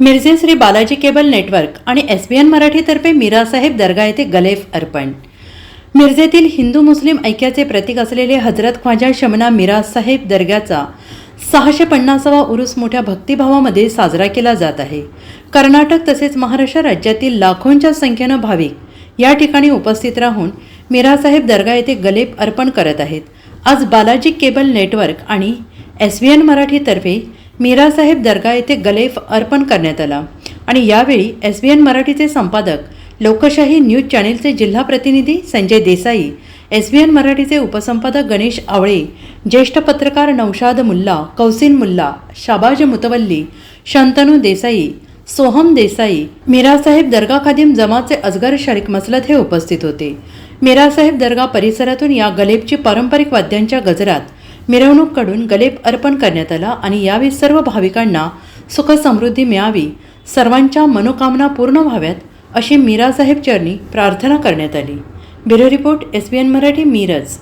Mirje Shri Balaji cable network आणि S B N मराठीतर्फे मीरासाहेब दर्गा येथे गलेफ अर्पण. मिरजेतील हिंदू मुस्लिम ऐक्याचे प्रतीक असलेले हजरत ख्वाजा शमना मीरासाहेब दर्ग्याचा सहाशे पन्नासावा उरूस मोठ्या भक्तिभावामध्ये साजरा केला जात आहे. कर्नाटक तसेच महाराष्ट्र राज्यातील लाखोंच्या संख्येनं भाविक या ठिकाणी उपस्थित राहून मीरासाहेब दर्गा येथे गलेप अर्पण करत आहेत. आज बालाजी केबल नेटवर्क आणि एस व्ही एन मराठीतर्फे मीरासाहेब दर्गा येथे गलेफ अर्पण करण्यात आला. आणि यावेळी एस बी एन मराठीचे संपादक लोकशाही न्यूज चॅनेलचे जिल्हा प्रतिनिधी Sanjay Desai S B N मराठीचे उपसंपादक गणेश आवळे ज्येष्ठ पत्रकार नौशाद मुल्ला कौसिन मुल्ला शाबाज मुतवल्ली शंतनू देसाई सोहम देसाई मीरासाहेब दर्गा खादिम जमाचे अजगर शरीक मसलत हे उपस्थित होते. मीरासाहेब दर्गा परिसरातून या गलेबची पारंपरिक वाद्यांच्या गजरात मिरवणूककडून गलेप अर्पण करण्यात आला आणि यावेळी सर्व भाविकांना सुखसमृद्धी मिळावी सर्वांच्या मनोकामना पूर्ण व्हाव्यात अशी मीरासाहेब चरणी प्रार्थना करण्यात आली. Bureau report S B N Marathi Miraj.